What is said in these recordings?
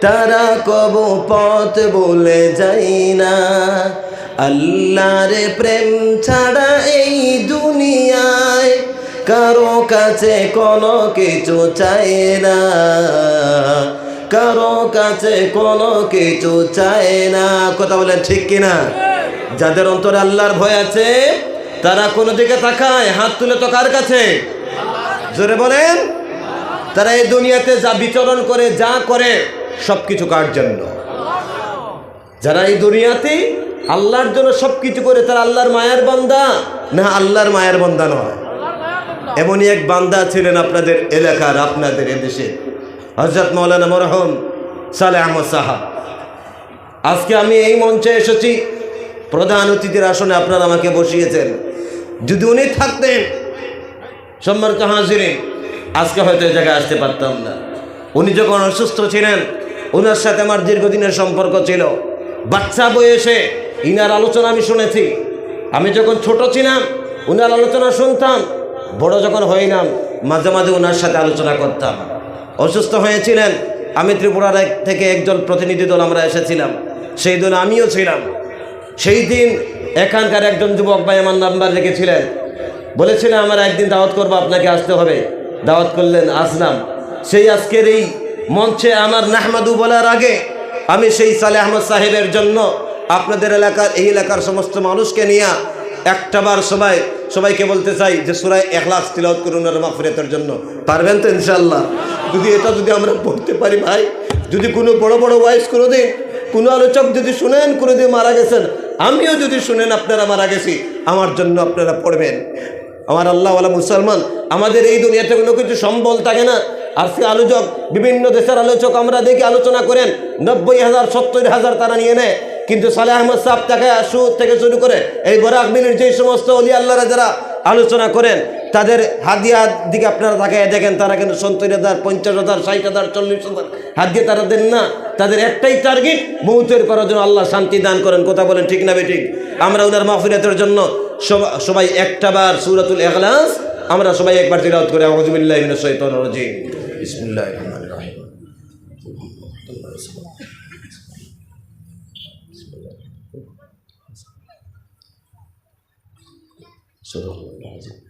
তারা কব পথ বলে যাই না। আল্লাহর প্রেম ছাড়া এই দুনিয়ায় কারও কাছে কোনো কিছু চায় না। কারও কাছে কোনো কিছু চায় না। কথা বলেন ঠিক কিনা? যাদের অন্তরে আল্লাহর ভয় আছে, তারা কোনো দিকে তাকায়, হাত তুলে তো কার কাছে? জোরে বলেন। তারা এই দুনিয়াতে যা বিচরণ করে, যা করে সব কিছু কার জন্য? যারা এই দুনিয়াতে আল্লাহর জন্য সব কিছু করে, তারা আল্লাহর মায়ের বান্দা? না, আল্লাহর মায়ের বান্দা নয়। এমনই এক বান্দা ছিলেন আপনাদের এলাকার, আপনাদের এদেশে। হজরত মৌলানা মরহম সালে আহমদ সাহা। আজকে আমি এই মঞ্চে এসেছি। প্রধান অতিথির আসনে আপনারা আমাকে বসিয়েছেন। যদি উনি থাকতেন, সম্মানিত হাজিরিন আজকে হয়তো এই জায়গায় আসতে পারতাম না। উনি যখন অসুস্থ ছিলেন ওনার সাথে আমার দীর্ঘদিনের সম্পর্ক ছিল। বাচ্চা বয়সে ইনার আলোচনা আমি শুনেছি। আমি যখন ছোট ছিলাম, উনার আলোচনা শুনতাম। বড় যখন হইলাম, মাঝে মাঝে ওনার সাথে আলোচনা করতাম। অসুস্থ হয়েছিলেন, আমি ত্রিপুরার এক থেকে একজন প্রতিনিধি দল আমরা এসেছিলাম। সেই দিন আমিও ছিলাম। সেই দিন এখানকার একজন যুবক ভাই আমার নাম্বার রেখেছিলেন। বলেছিলেন আমার একদিন দাওয়াত করব, আপনাকে আসতে হবে। দাওয়াত করলেন আসলাম। সেই আজকের এই মঞ্চে আমার নাহমাদু বলার আগে আমি সেই সালে আহমদ সাহেবের জন্য আপনাদের এলাকার, এই এলাকার সমস্ত মানুষকে নিয়ে একটাবার সবাই, সবাইকে বলতে চাই যে সুরায় এখলাস তিলত করুন আর মাফরিয়তের জন্য। পারবেন তো ইনশাল্লাহ যদি এটা যদি আমরা পড়তে পারি ভাই, যদি কোনো বড় বড় ওয়াইস করে দিন, কোনো আলোচক যদি শুনেন, কোনো দিন মারা গেছেন, আমিও যদি শুনেন আপনারা মারা গেছি, আমার জন্য আপনারা পড়বেন। আমার আল্লাহ আল্লাহওয়ালা মুসলমান, আমাদের এই দুনিয়াতে কোনো কিছু সম্বল থাকে না। আর সে আলোচক, বিভিন্ন দেশের আলোচক আমরা দেখি আলোচনা করেন, নব্বই হাজার, সত্তর হাজার তারা নিয়ে নেয়। কিন্তু সালে আহমদ সাহেব তাকে সুদ থেকে শুরু করে এই বরাক মিনির যে সমস্ত অলি আল্লাহরা যারা আলোচনা করেন, তাদের হাদিয়ার দিকে আপনারা তাকায় দেখেন, তারা কিন্তু সত্তর হাজার, পঞ্চাশ হাজার, ষাট হাজার, চল্লিশ হাজার হাদিয়া তারা দেন না। তাদের একটাই টার্গেট মৌতের করার জন্য আল্লাহ শান্তি দান করেন। কথা বলেন ঠিক না ঠিক আমরা ওনার মাহফিরাতের জন্য সবাই একটা বার সুরাতুল এখলাস আমরা সবাই একবার তিলাওয়াত করে। মিনাশ শাইতানির রাজিম। বিসমিল্লাহির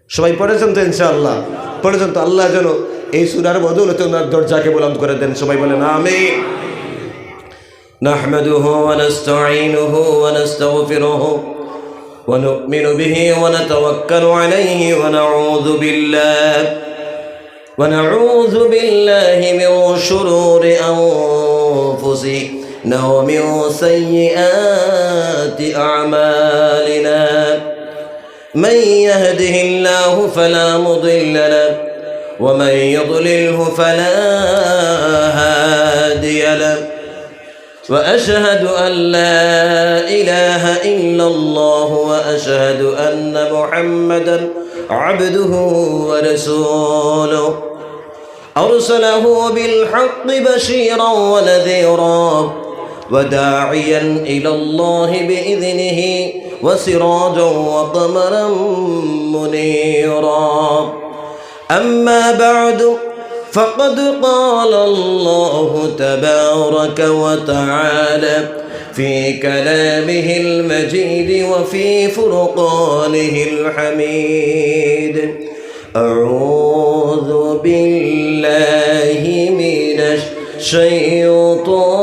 সবাই পড়েছেন তো ইনশাআল্লাহ পড়েছেন তো আল্লাহ যেন এই সুরার বদৌলতে ওনার দরজাকে বলন্দ করে দেন সবাই বলেন আমিন نحمده ونستعينه ونستغفره ونؤمن به ونتوكل عليه ونعوذ بالله ونعوذ بالله من شرور أنفسنا ومن سيئات أعمالنا من يهده الله فلا مضل له ومن يضلله فلا هادي له. وأشهد أن لا إله إلا الله وأشهد أن محمدا عبده ورسوله. أرسله بالحق بشيرا ونذيرا وداعيا إلى الله بإذنه وسراجا وقمرا منيرا. أما بعد فقد قال الله تبارك وتعالى في كلامه المجيد وفي فرقانه الحميد أعوذ بالله من الشيطان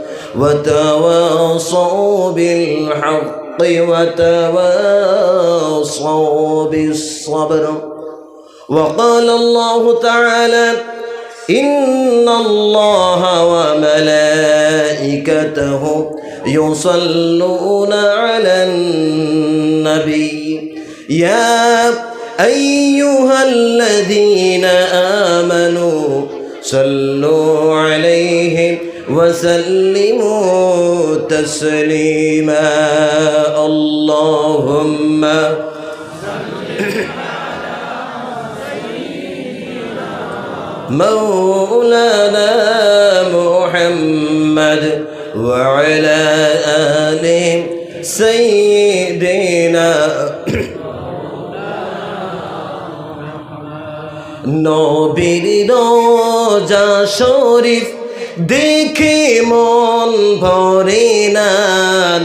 وتواصوا بالحق وتواصوا بالصبر. وقال الله تعالى إن الله وملائكته يصلون على النبي. يا أيها الذين آمنوا صلوا عليه وسلموا تسليما اللهم مولانا محمد وعلى آله سيدنا নবীর রোজা শরীফ দেখে মন ভরে না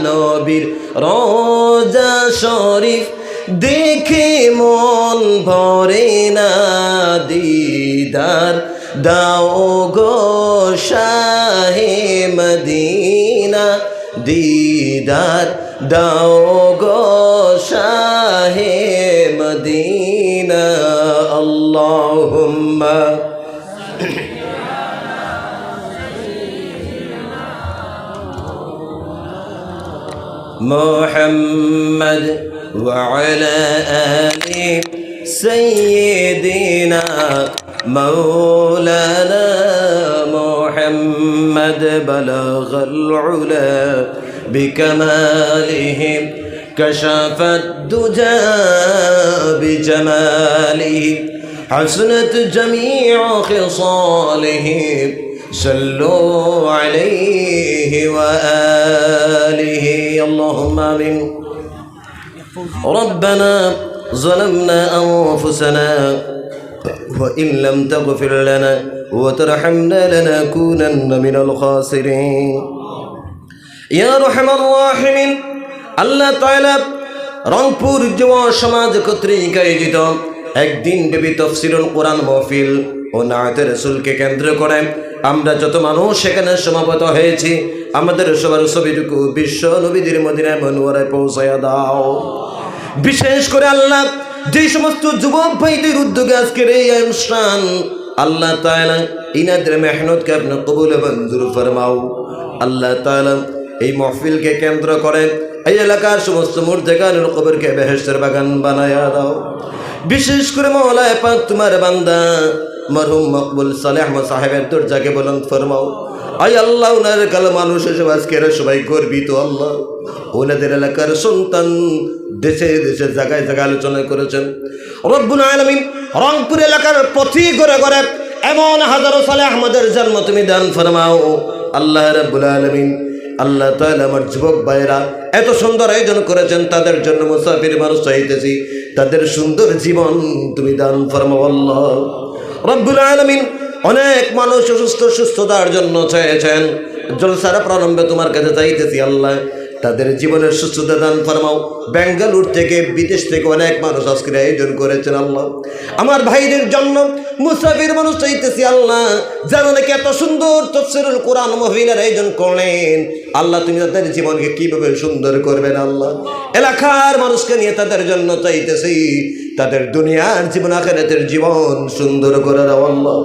নবীর রোজা শরীফ। দেখে মন ভরে না দিদার। দাও গো শাহে মদিনা। দিদার, দাও গো শাহে মদিনা। আল্লাহুম্মা محمد وعلى آل سيدنا مولانا محمد بلغ العلا بكماله كشف الدجى بجماله حسنت جميع خصاله صلوا عليه وآله اللهم آمين ربنا ظلمنا أنفسنا وإن لم تغفر لنا وترحمنا لنكونن من الخاسرين يا رحم الراحمين আল্লাহ তাআলা রংপুর যুব সমাজ কর্তৃক আয়োজিত একদিন দেবী তফসিরুল কোরআন মহফিল ও নায়তে রসুলকে কেন্দ্র করে আমরা যত মানুষ সেখানে সমাবেত হয়েছি, আমাদের সবার ছবিটুকু বিশ্ব নবীদের মদিনায় মনোয়ারায় পৌঁছায়া দাও। বিশেষ করে আল্লাহ যে সমস্ত যুবক ভাইদের উদ্যোগে আজকের এই অনুষ্ঠান, আল্লাহ তাআলা ইনাদের মেহনতকে আপনি কবুল মঞ্জুর ফরমাও। আল্লাহ তাআলা এই মহফিলকে কেন্দ্র করে এই এলাকার সমস্ত মূর্তিকানুর কবরকে বেহেস্তের বাগান বানায়া দাও। বিশেষ করে মৌলায় পাক তোমার বান্দা মরহুম মকবুল সালেহ সাহেবের দরজাকে বলুন ফরমাও। আই আল্লাহ, ওনার কালো মানুষ এসব আজকের সবাই গর্বিত আল্লাহ। ওনাদের এলাকার সন্তান দেশে দেশে জায়গায় জায়গায় আলোচনা করেছেন। রব্বুল আলমিন রংপুর এলাকার প্রতি করে ঘরে এমন হাজারো সালে আহমদের জন্ম তুমি দান ফরমাও। আল্লাহ রব্বুল আলমিন, আল্লাহ তাহলে আমার যুবক ভাইয়েরা এত সুন্দর আয়োজন করেছেন, তাদের জন্য মুসাফির মানুষ চাইতেছি, তাদের সুন্দর জীবন তুমি দান ফরমাও আল্লাহ। রব্বুল আলমিন অনেক মানুষ অসুস্থ সুস্থতার জন্য চেয়েছেন। জলসারা প্রারম্ভে তোমার কাছে চাইতেছি আল্লাহ। তাদের জীবনের সুস্থতা দান ফরমাও। বেঙ্গালুর থেকে বিদেশ থেকে অনেক মানুষ আজকের আয়োজন করেছেন আল্লাহ। আমার ভাইদের জন্য মুসাফির মানুষ চাইতেছি আল্লাহ, যেন নাকি এত সুন্দর তফসিরুল কোরআন মহিলার আয়োজন করলেন। আল্লাহ, তুমি তাদের জীবনকে কীভাবে সুন্দর করবেন আল্লাহ? এলাকার মানুষকে নিয়ে তাদের জন্য চাইতেছি। তাদের দুনিয়ার জীবন, আখেরাতের জীবন সুন্দর করে দাও আল্লাহ।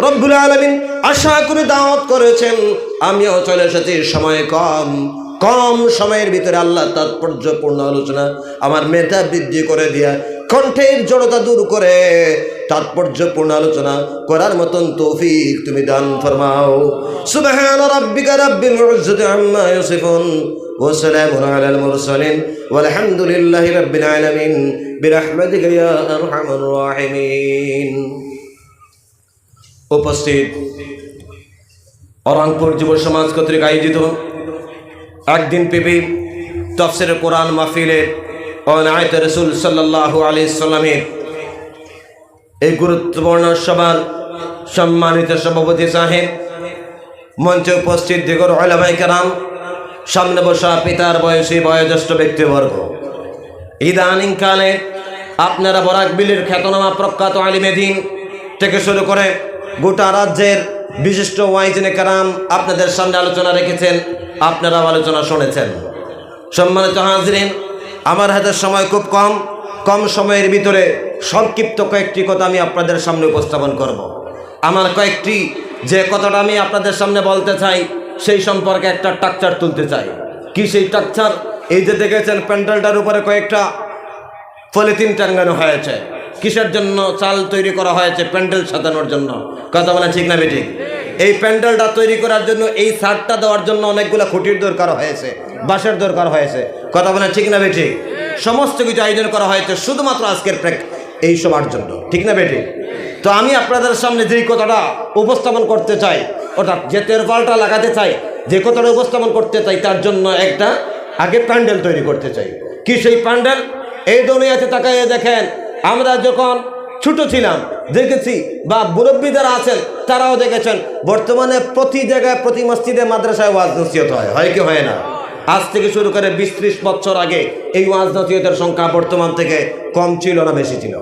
রব্বুল আলমিন আশা করে দাওয়াত করেছেন। আমিও চলে এসেছি, সময় কম। কম সময়ের ভিতরে আল্লাহ তাৎপর্যপূর্ণ আলোচনা আমার মেধা বৃদ্ধি করে দিয়া কণ্ঠের জড়তা দূর করে তাৎপর্যপূর্ণ আলোচনা করার মতন তৌফিক তুমি দান ফরমাও। সুবহান রাব্বিকা রাব্বিল ইজ্জতি আম্মা ইয়াসিফুন ওয়া সালামুন আলাল মুরসালিন ওয়া আলহামদুলিল্লাহি রাব্বিল আলামিন বিরহমাতিকা ইয়া আরহামার রাহিমিন। উপস্থিত অরংপুর যুব সমাজ কর্তৃক আয়োজিত একদিন পেপে তফসির কোরআন মাহফিলের ও নায়ত রসুল সাল্লাহ আলি সাল্লামের এই গুরুত্বপূর্ণ সভার সম্মানিত সভাপতি সাহেব মঞ্চে উপস্থিত দিগর আলামাই কারাম, সামনে বসা পিতার বয়সী বয়োজ্যেষ্ঠ ব্যক্তিবর্গ। ইদানিংকালে আপনারা বরাক বিলের খ্যাতনামা প্রখ্যাত আলিমেদিন থেকে শুরু করে গোটা রাজ্যের বিশিষ্ট ওয়াইজনে কারাম আপনাদের সামনে আলোচনা রেখেছেন আপনারাও আলোচনা শুনেছেন। সম্মানিত হাজরিন, আমার হাতের সময় খুব কম কম সময়ের ভিতরে সংক্ষিপ্ত কয়েকটি কথা আমি আপনাদের সামনে উপস্থাপন করব। আমার কয়েকটি যে কথাটা আমি আপনাদের সামনে বলতে চাই, সেই সম্পর্কে একটা টাকচার তুলতে চাই। কি সেই টাকচার এই যে দেখেছেন, প্যান্ডেলটার উপরে কয়েকটা পলিথিন টাঙ্গানো হয়েছে। কিসের জন্য চাল তৈরি করা হয়েছে? প্যান্ডেল সাজানোর জন্য। কথা বলে ঠিক না বেঠিক এই প্যান্ডেলটা তৈরি করার জন্য, এই সারটা দেওয়ার জন্য অনেকগুলো খুঁটির দরকার হয়েছে, বাঁশের দরকার হয়েছে। কথা বলে ঠিক না বেঠিক সমস্ত কিছু আয়োজন করা হয়েছে শুধুমাত্র আজকের প্রেক, এই সবার জন্য। ঠিক না বেঠিক তো আমি আপনাদের সামনে যেই কথাটা উপস্থাপন করতে চাই, অর্থাৎ যে তেরপালটা লাগাতে চাই, যে কথাটা উপস্থাপন করতে চাই, তার জন্য একটা আগে প্যান্ডেল তৈরি করতে চাই। কি সেই প্যান্ডেল? এই দুনিয়াতে তাকাইয়ে দেখেন আমরা যখন ছোট ছিলাম, দেখেছি বা মুরব্বী যারা আছেন, তারাও দেখেছেন, বর্তমানে প্রতি জায়গায়, প্রতি মসজিদে মাদ্রাসায় ওয়াজ নসিহত হয়। হয় কি হয় না? আজ থেকে শুরু করে বিশ ত্রিশ বছর আগে এই ওয়াজ নসিহতের সংখ্যা বর্তমান থেকে কম ছিল না, বেশি ছিল।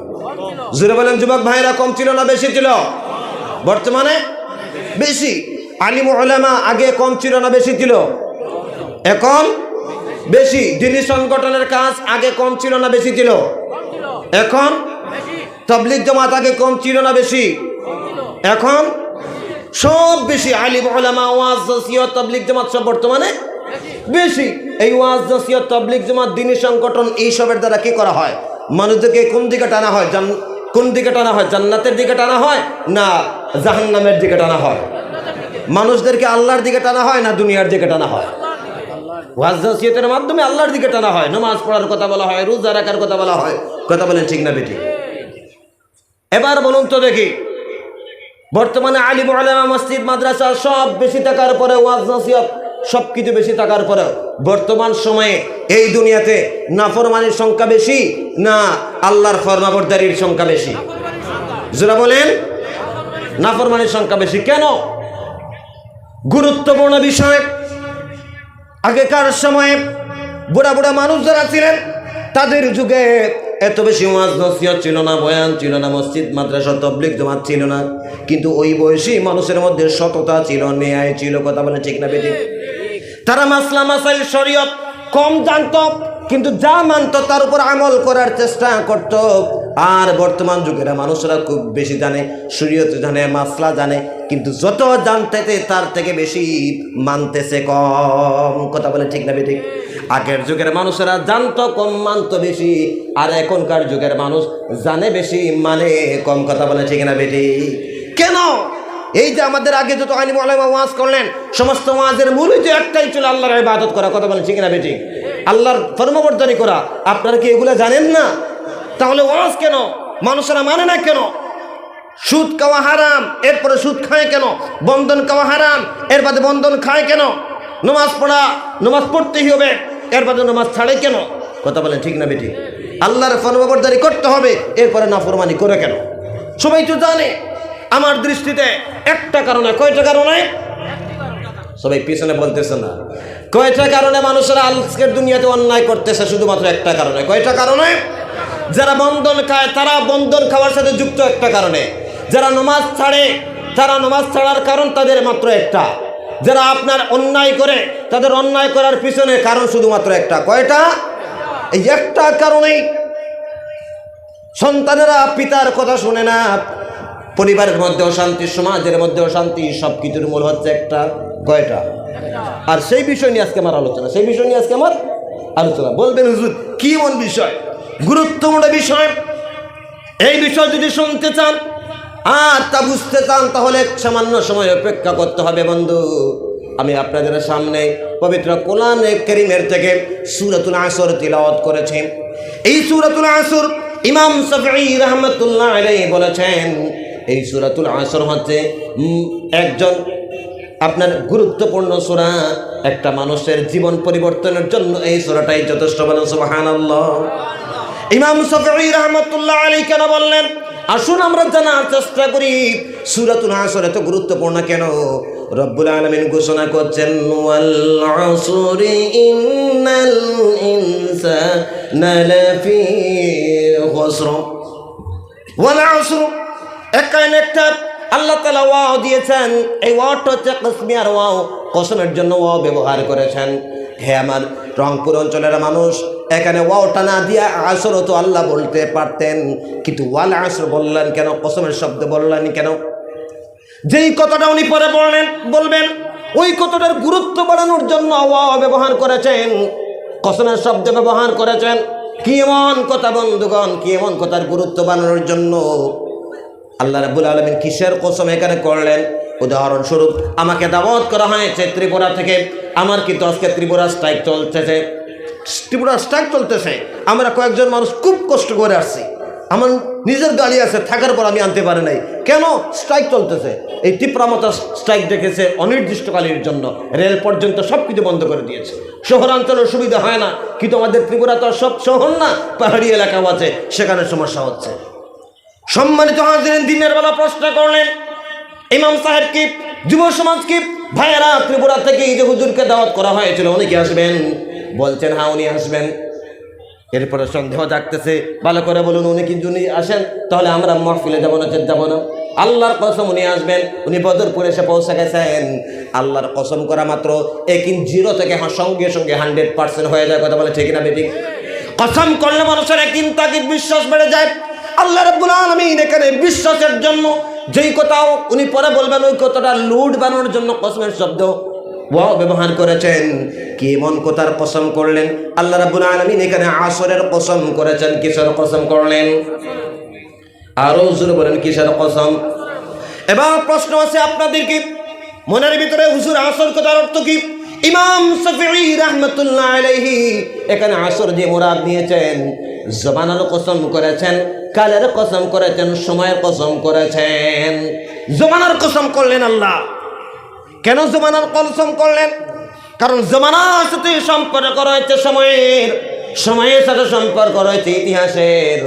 জুড়ে বলেন, যুবক ভাইরা কম ছিল না, বেশি ছিল? বর্তমানে বেশি। আলিম ওলামা আগে কম ছিল না, বেশি ছিল? এখন বেশি। দিনী সংগঠনের কাজ আগে কম ছিল না, বেশি ছিল? এখন? তবলিক জমাত আগে কম ছিল না বেশি? এখন? সব বেশি। আলিম ওলামা ওয়াজ, নসিহত তবলিক জামাত সব বর্তমানে বেশি। এই ওয়াজ, নসিহত তবলিক জামাত, দিনী সংগঠন এইসবের দ্বারা কি করা হয়? মানুষদেরকে কোন দিকে টানা হয়? জান কোন দিকে টানা হয়? জান্নাতের দিকে টানা হয় না জাহান্নামের দিকে টানা হয়? মানুষদেরকে আল্লাহর দিকে টানা হয় না দুনিয়ার দিকে টানা হয়? ওয়াজ মাধ্যমে আল্লাহর দিকে টানা হয়। নামাজ পড়ার কথা বলা হয়, রোজা রাখার কথা বলা হয়। কথা বলেন ঠিক না বেটি এবার বলুন তো দেখি, বর্তমানে আলিম আলামা মসজিদ, মাদ্রাসা সব বেশি থাকার পরে ওয়াজ সব কিছু বেশি থাকার পরে বর্তমান সময়ে এই দুনিয়াতে নাফরমানির সংখ্যা বেশি না আল্লাহর ফরমাবরদারির সংখ্যা বেশি? যারা বলেন, নাফরমানির সংখ্যা বেশি। কেন? গুরুত্বপূর্ণ বিষয় আগেকার সময়ে বুড়া বুড়া মানুষ যারা ছিলেন, তাদের যুগে এত বেশি ওয়াজ নসিহত ছিল না, বয়ান ছিল না, মসজিদ, মাদ্রাসা তবলিক জমাত ছিল না। কিন্তু ওই বয়সী মানুষের মধ্যে সততা ছিল, ন্যায় ছিল, কথা বলে ঠিক না বেঠিক। তারা মাসলা মাসাইল শরীয়ত কম জানত, কিন্তু যা মানত তার উপর আমল করার চেষ্টা করত। আর বর্তমান যুগের মানুষরা খুব বেশি জানে, শরীয়ত জানে, মাসলা জানে, কিন্তু যত জানতেছে তার থেকে বেশি মানতেছে কম। কথা বলে ঠিক না বেঠিক? আগের যুগের মানুষেরা জানতো, কম মানতো বেশি, আর এখনকার যুগের মানুষ জানে বেশি মানে কম। কথা বলে ঠিক না বেটি কেন? এই যে আমাদের আগে যত আলিম ওয়াজ করলেন, সমস্ত ওয়াজের মূল যে একটাই ছিল আল্লাহর ইবাদত করা। কথা বলে ঠিক না বেটি আল্লাহর ফর্মবর্তনী করা। আপনারা কি এগুলো জানেন না? তাহলে ওয়াজ কেন? মানুষেরা মানে না কেন? সুদ খাওয়া হারাম, এরপরে সুদ খায় কেন? বন্ধন খাওয়া হারাম, এর বাদে বন্ধন খায় কেন? নমাজ পড়া, নমাজ পড়তেই হবে, এর বাদে নমাজ ছাড়ে কেন? কথা বলেন ঠিক না বেটি আল্লাহর ফরমাবরদারি করতে হবে, এরপরে নাফরমানি করে কেন? সবাই তো জানে, আমার দৃষ্টিতে একটা কারণে, কয়টা কারণে? সবাই পিছনে বলতেছে না। কয়টা কারণে মানুষেরা আজকের দুনিয়াতে অন্যায় করতেছে, শুধুমাত্র একটা কারণে? কয়টা কারণে? যারা বন্ধন খায়, তারা বন্ধন খাওয়ার সাথে যুক্ত একটা কারণে। যারা নমাজ ছাড়ে, তারা নমাজ ছাড়ার কারণ তাদের মাত্র একটা। যারা আপনার অন্যায় করে, তাদের অন্যায় করার পিছনে কারণ শুধুমাত্র একটা। কয়টা? এই একটা কারণেই সন্তানেরা পিতার কথা শুনে না। পরিবারের মধ্যে অশান্তি, সমাজের মধ্যে অশান্তি সব কিছুর মূল হচ্ছে একটা। কয়টা? আর সেই বিষয় নিয়ে আজকে আমার আলোচনা, সেই বিষয় নিয়ে আজকে আমার আলোচনা। বলবেন, হুজুর, কি মন বিষয়? গুরুত্বপূর্ণ বিষয়। এই বিষয় যদি শুনতে চান আর তা বুঝতে চান, তাহলে সামান্য সময় অপেক্ষা করতে হবে বন্ধু। আমি আপনাদের সামনে পবিত্র কোরআন করিমের থেকে সুরাতুল আসর তিলাওয়াত করেছি। এই সুরাতুল আসর ইমাম শফি রহমতুল্লাহ আলাই বলেছেন, এই সুরাতুল আসর হচ্ছে একজন আপনার গুরুত্বপূর্ণ সুরা। একটা মানুষের জীবন পরিবর্তনের জন্য এই সুরাটাই যথেষ্ট বলেন, সুবহানাল্লাহ। ইমাম শফি রহমতুল্লাহ আলী কেন বললেন? আসুন আমরা জানার চেষ্টা করি, সুরাতুল আসর এত গুরুত্বপূর্ণ কেন? রব্বুল আলমিন ঘোষণা করছেন আল্লাহ তালা ওয়াও দিয়েছেন, এই ওয়াওটা হচ্ছে কসমিয়ার ওয়াও। কসমের জন্য ওয়াও ব্যবহার করেছেন। হে আমার রংপুর অঞ্চলের মানুষ, এখানে ওয়াওটা না দিয়া আসর তো আল্লাহ বলতে পারতেন। কিন্তু ওয়াল আসর বললেন কেন? কসমের শব্দ বললেন কেন? যেই কথাটা উনি পরে বললেন, বলবেন, ওই কথাটার গুরুত্ব বাড়ানোর জন্য ওয়াও ব্যবহার করেছেন। কসমের শব্দ ব্যবহার করেছেন। কি এমন কথা বন্ধুগণ, কি এমন কথার গুরুত্ব বানানোর জন্য? আল্লাহ রাব্বুল আলমিন কিসের কসম এখানে করলেন? উদাহরণস্বরূপ, আমাকে দাওয়াত করা হয়েছে ত্রিপুরা থেকে। আমার কিন্তু আজকে ত্রিপুরা স্ট্রাইক চলতেছে। ত্রিপুরা স্ট্রাইক চলতেছে। আমরা কয়েকজন মানুষ খুব কষ্ট করে আসছি। আমার নিজের গাড়ি আছে, থাকার পর আমি আনতে পারি নাই। কেন স্ট্রাইক চলতেছে? এই তীব্রামতা স্ট্রাইক দেখেছে অনির্দিষ্টকালের জন্য। রেল পর্যন্ত সব কিছু বন্ধ করে দিয়েছে। শহরাঞ্চলের সুবিধা হয় না, কিন্তু আমাদের ত্রিপুরা তো সব শহর না, পাহাড়ি এলাকাও আছে, সেখানে সমস্যা হচ্ছে। সম্মানিত হাজিরেন, দিনের বেলা প্রশ্ন করলেন ইমাম সাহেব কি, যুব সমাজ কি? ভাইয়েরা, ত্রিপুরা থেকে এই যে হুজুরকে দাওয়াত করা হয়েছিল, উনি কি আসবেন বলছেন হ্যাঁ উনি আসবেন এরপরে সন্দেহ জাগতেছে। ভালো করে বলুন, উনি কি উনি আসেন? তাহলে আমরা মহফিলে যাব না যাব না। আল্লাহর কসম উনি আসবেন। উনি বদরপুরে এসে পৌঁছে গেছেন আল্লাহর কসম করা মাত্র একিন জিরো থেকে সঙ্গে সঙ্গে হান্ড্রেড পার্সেন্ট হয়ে যায়। কথা বলে ঠিক না বেটি কসম করলে মানুষের একিন তাকে বিশ্বাস বেড়ে যায়। আল্লাহ রাব্বুল আলামিন এখানে বিশ্বাসের জন্য যেই কথাও উনি পরে বলবেন, ওই কথাটা লুট বানানোর জন্য কসমের শব্দ ব্যবহার করেছেন। কি মন কথার কসম করলেন? আল্লাহ রাবুল আলমিন এখানে আসরের কসম করেছেন। কিসের কসম করলেন? আরও হুজুর বলেন, কিসের কসম? এবার প্রশ্ন আছে আপনাদেরকে মনের ভিতরে হুজুর আসর কথার অর্থ কি? ইমাম শফিঈ রাহমাতুল্লাহ আলাইহি এখানে আসর যে মুরাদ নিয়েছেন জবানের কসম করেছেন, কালের কসম করেছেন, সময়ের কসম করেছেন। জবানের কসম করলেন আল্লাহ। কেন জমানার কলসম করলেন? কারণ জমানার সাথে সম্পর্ক রয়েছে সময়ের সময়ের সাথে সম্পর্ক রয়েছে ইতিহাসের।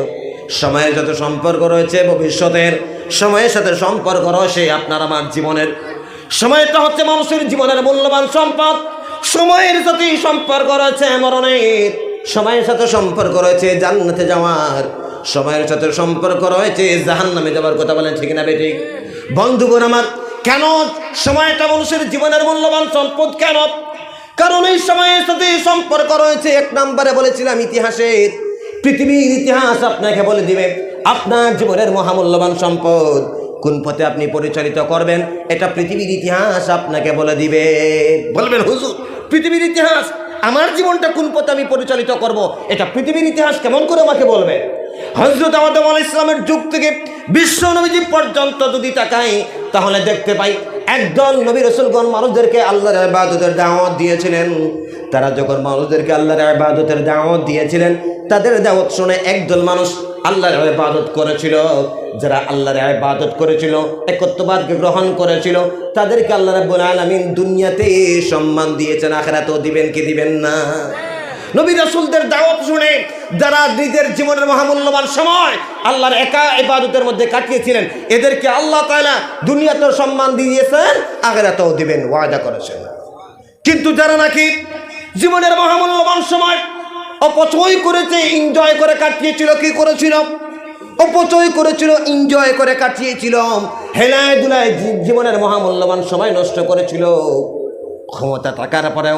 সময়ের সাথে সম্পর্ক রয়েছে ভবিষ্যতের, সময়ের সাথে সম্পর্ক রয়েছে আপনার আমার জীবনের সময়টা হচ্ছে মানুষের জীবনের মূল্যবান সম্পদ। সময়ের সাথে সম্পর্ক রয়েছে মরণের। সময়ের সাথে সম্পর্ক রয়েছে জান্নাতে যাওয়ার। সময়ের সাথে সম্পর্ক রয়েছে জাহান্নামে যাওয়ার কথা বলেন ঠিক না বেঠিক? বন্ধুগণ আমার, কেন সময়টা মানুষের জীবনের মূল্যবান সম্পদ কেন? কারণ এই সময়ের সাথে সম্পর্ক রয়েছে, এক নম্বরে বলেছিলাম ইতিহাসের। পৃথিবীর ইতিহাস আপনাকে বলে দিবে, আপনার জীবনের মহামূল্যবান সম্পদ। কোন পথে আপনি পরিচালিত করবেন, এটা পৃথিবীর ইতিহাস আপনাকে বলে দিবে। বলবেন, হুজুর, পৃথিবীর ইতিহাস, আমার জীবনটা কোন পথে আমি পরিচালিত করব, এটা পৃথিবীর ইতিহাস কেমন করে আমাকে বলবে? হজরত আদম আল ইসলামের যুগ থেকে বিশ্ব নবীজি পর্যন্ত যদি তাকাই, তাহলে দেখতে পাই একদল নবী রসুলগণ মানুষদেরকে আল্লাহর আবাদতের দাওয়াত দিয়েছিলেন। তারা যখন মানুষদেরকে আল্লাহর আবাদতের দাওয়াত দিয়েছিলেন, তাদের দাওয়াত শুনে একদল মানুষ আল্লাহর ইবাদত করেছিল, যারা আল্লাহর ইবাদত করেছিল, একত্ববাদকে গ্রহণ করেছিল, তাদেরকে আল্লাহ রাব্বুল আলামিন দুনিয়াতে সম্মান দিয়েছেন, আখেরাতেও দিবেন কি দিবেন না? নবী রাসূলদের দাওয়াত শুনে যারা নিজের জীবনের মহামূল্যবান সময় আল্লাহর একা ইবাদতের মধ্যে কাটিয়েছিলেন, এদেরকে আল্লাহ তাআলা দুনিয়াতেও সম্মান দিয়েছেন, আখেরাতেও দিবেন, ওয়াদা করেছেন। কিন্তু যারা নাকি জীবনের মহামূল্যবান সময় অপচয় করেছে এনজয় করে কাটিয়েছিল কি করেছিল? অপচয় করেছিল এনজয় করে কাটিয়েছিল। হেলায় দুলায় জীবনের মহামূল্যবান সময় নষ্ট করেছিল। ক্ষমতা থাকার পরেও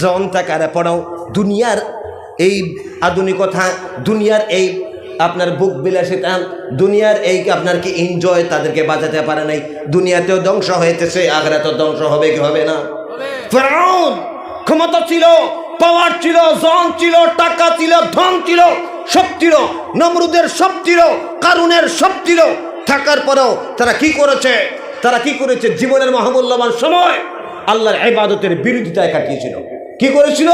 জন থাকার পরেও দুনিয়ার এই আধুনিকতা দুনিয়ার এই আপনার বুক বিলাসিতা দুনিয়ার এই আপনার কি এনজয় তাদেরকে বাঁচাতে পারে নাই। দুনিয়াতেও ধ্বংস হয়েছে আগ্রাতেও ধ্বংস হবে কি হবে না? ফেরাউন ক্ষমতা ছিল পাওয়ার ছিল, জন ছিল, টাকা ছিল, ধন ছিল, সব ছিল। নমরুদের সব ছিল, কারুনের সব ছিল। থাকার পরেও তারা কি করেছে? তারা কি করেছে? জীবনের মহামূল্যবান সময় আল্লাহর এবাদতের বিরোধিতায় কাটিয়েছিল। কি করেছিল?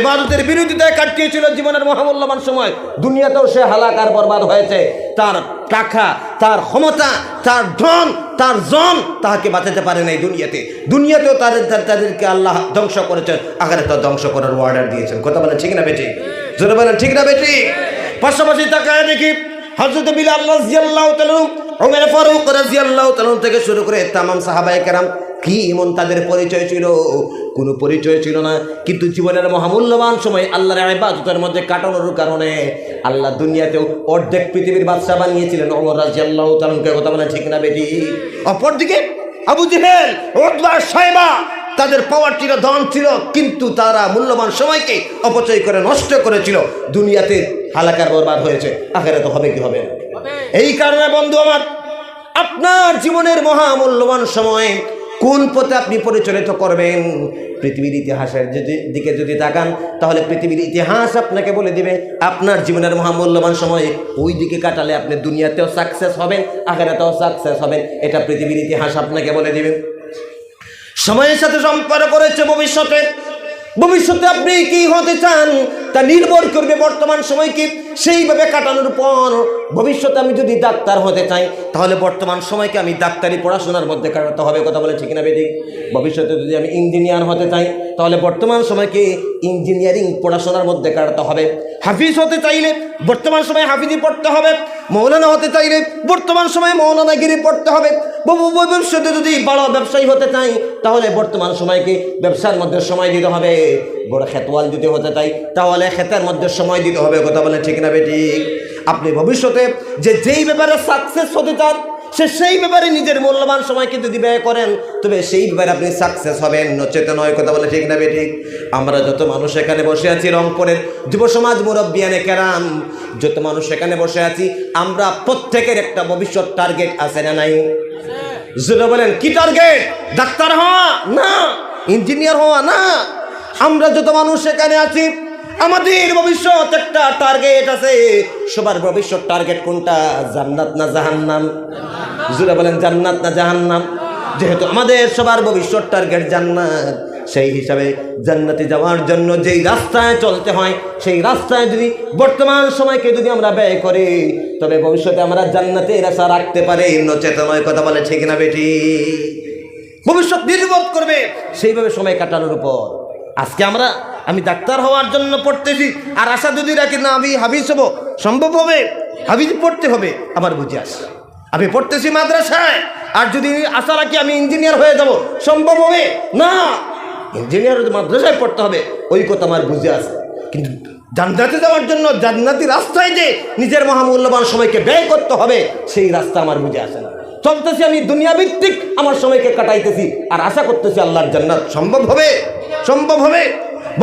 ইবাদতের বিরোধিতায় কাটিয়েছিল জীবনের মহামূল্যবান সময়। দুনিয়াতেও সে হালাকার বরবাদ হয়েছে। তার টাকা, তার ক্ষমতা, তার ধন, তার জন তাহাকে বাঁচাতে পারে নাই দুনিয়াতে। দুনিয়াতেও তাদের তাদেরকে আল্লাহ ধ্বংস করেছেন আগারে তো ধ্বংস করার অর্ডার দিয়েছেন। কথা বলে ঠিক না বেটি জোরে বলেন ঠিক না বেটি পাশাপাশি তাকায় দেখি হজরত বিলাল রাজিয়াল্লাহু তাআলা ওমর ফারুক রাজিয়াল্লাহু তাআলা থেকে শুরু করে তামাম সাহাবায়ে কেরাম কি এমন তাদের পরিচয় ছিল? কোনো পরিচয় ছিল না। কিন্তু জীবনের মহামূল্যবান সময় আল্লাহর ইবাদতের মধ্যে কাটানোর কারণে আল্লাহ দুনিয়াতেও অর্ধেক পৃথিবীর বাদশা বানিয়েছিলেন। ওমর রাজিয়াল্লাহু তাআলাকে কথা বলে ঠিক না বেটি? অপরদিকে আবু জেহেল সাইবা তাদের পাওয়ার ছিল ধন ছিল কিন্তু তারা মূল্যবান সময়কে অপচয় করে নষ্ট করেছিল। দুনিয়াতে হালাকার বরবাদ হয়েছে। আখেরে তো হবে কি হবে। এই কারণে বন্ধু আমার আপনার জীবনের মহামূল্যবান সময় কোন পথে আপনি পরিচালিত করবেন? পৃথিবীর ইতিহাসের দিকে যদি তাকান, তাহলে পৃথিবীর ইতিহাস আপনাকে বলে দিবে, আপনার জীবনের মহামূল্যবান সময়ে ওই দিকে কাটালে আপনি দুনিয়াতেও সাকসেস হবেন, আখেরাতেও সাকসেস হবেন, এটা পৃথিবীর ইতিহাস আপনাকে বলে দিবে। সময়ের সাথে সম্পর্ক রয়েছে ভবিষ্যতে। ভবিষ্যতে আপনি কি হতে চান? তা নির্ভর করবে বর্তমান সময়কে সেইভাবে কাটানোর পর ভবিষ্যতে আমি যদি ডাক্তার হতে চাই, তাহলে বর্তমান সময়কে আমি ডাক্তারি পড়াশোনার মধ্যে কাটাতে হবে, কথা বলে ঠিক না বেদিক ভবিষ্যতে যদি আমি ইঞ্জিনিয়ার হতে চাই, তাহলে বর্তমান সময়কে ইঞ্জিনিয়ারিং পড়াশোনার মধ্যে কাটাতে হবে। হাফিজ হতে চাইলে বর্তমান সময়ে হাফিজি পড়তে হবে, মৌলানা হতে চাইলে বর্তমান সময়ে মৌলানাগিরি পড়তে হবে। ভবিষ্যতে যদি বড় ব্যবসায়ী হতে চাই, তাহলে বর্তমান সময়কে ব্যবসার মধ্যে সময় দিতে হবে। বড় খেতওয়াল যদি হতে চাই, তাহলে খেতের মধ্যে সময় দিতে হবে। কথা বলে ঠিক না বেটি আপনি ভবিষ্যতে যে যেই ব্যাপারে সাকসেস হতে চান সে সেই ব্যাপারে নিজের মূল্যবান সময়কে যদি ব্যয় করেন, তবে সেই ব্যাপারে আপনি সাকসেস হবেন। নচেত নয়, কথা বলে ঠিক না বেঠিক? আমরা যত মানুষ এখানে বসে আছি রংপুরের যুব সমাজ মুরব্বিয়ানে কেরাম, যত মানুষ এখানে বসে আছি, আমরা প্রত্যেকের একটা ভবিষ্যৎ টার্গেট আছে না নাই? যেটা বলেন, কি টার্গেট ডাক্তার হওয়া? না। ইঞ্জিনিয়ার হওয়া? না। আমরা যত মানুষ এখানে আছি আমাদের ভবিষ্যৎ একটা টার্গেট আছে। সবার ভবিষ্যৎ টার্গেট কোনটা? জান্নাত না জাহান্নাম? জুড়ে বলেন, জান্নাত না জাহান্নাম? যেহেতু আমাদের সবার ভবিষ্যৎ টার্গেট জান্নাত, সেই হিসাবে জান্নাতে যাওয়ার জন্য যেই রাস্তায় চলতে হয়, সেই রাস্তায় যদি বর্তমান সময়কে যদি আমরা ব্যয় করি, তবে ভবিষ্যতে আমরা জান্নাতের আশা রাখতে পারি। নচেতনয় কথা বলে ঠিক না বেটি? ভবিষ্যৎ নির্ভর করবে সেইভাবে সময় কাটানোর উপর। আজকে আমরা আমি ডাক্তার হওয়ার জন্য পড়তেছি, আর আশা যদি রাখি না, আমি হাবিজ হব? সম্ভব হবে? হাবিজ পড়তে হবে। আমার বুঝে আসে। আমি পড়তেছি মাদ্রাসায়, আর যদি আশা রাখি আমি ইঞ্জিনিয়ার হয়ে যাব, সম্ভব হবে? না। ইঞ্জিনিয়ার মাদ্রাসায় পড়তে হবে, ওই কথা আমার বুঝে আসে। কিন্তু জান্নাতে যাওয়ার জন্য জান্নাতি রাস্তায় যে নিজের মহামূল্যবান সময়কে ব্যয় করতে হবে, সেই রাস্তা আমার বুঝে আসে না। চলতেছি আমি দুনিয়া ভিত্তিক আমার সময়কে কাটাইতেছি, আর আশা করতেছি আল্লাহর জান্নাত সম্ভব হবে? সম্ভব হবে?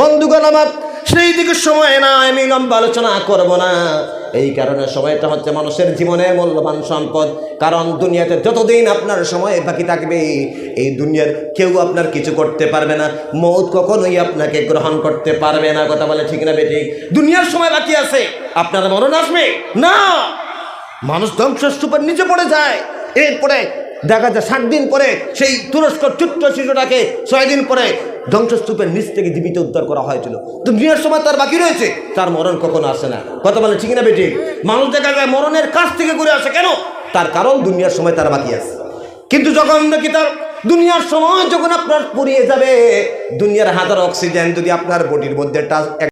বন্ধুগণ আমার, সেই দিকে সময় না আমি লম্বা আলোচনা করব না। এই কারণে সময়টা হচ্ছে মানুষের জীবনে মূল্যবান সম্পদ, কারণ দুনিয়াতে যতদিন আপনার সময় বাকি থাকবে, এই দুনিয়ার কেউ আপনার কিছু করতে পারবে না। মৌত কখনোই আপনাকে গ্রহণ করতে পারবে না, কথা বলে ঠিক না বেটি দুনিয়ার সময় বাকি আছে, আপনার মরণ আসবে? না! মানুষ ধ্বংসস্তূপের নিচে পড়ে যায়, এরপরে দেখা যায় ষাট দিন পরে সেই তুরস্ক ছোট্ট শিশুটাকে ছয় দিন পরে ধ্বংসস্তূপের নিচ থেকে জীবিত উদ্ধার করা হয়েছিল। তো দুনিয়ার সময় তার বাকি রয়েছে। তার মরণ কখনো আসে না। কথা বলে, ঠিক না বেটি? মানুষ দেখা যায় মরণের কাছ থেকে ঘুরে আসে কেন? তার কারণ দুনিয়ার সময় তার বাকি আছে। কিন্তু যখন দেখি তার দুনিয়ার সময় যখন আপনার পুড়িয়ে যাবে, দুনিয়ার হাজার অক্সিজেন যদি আপনার বডির মধ্যে টাচ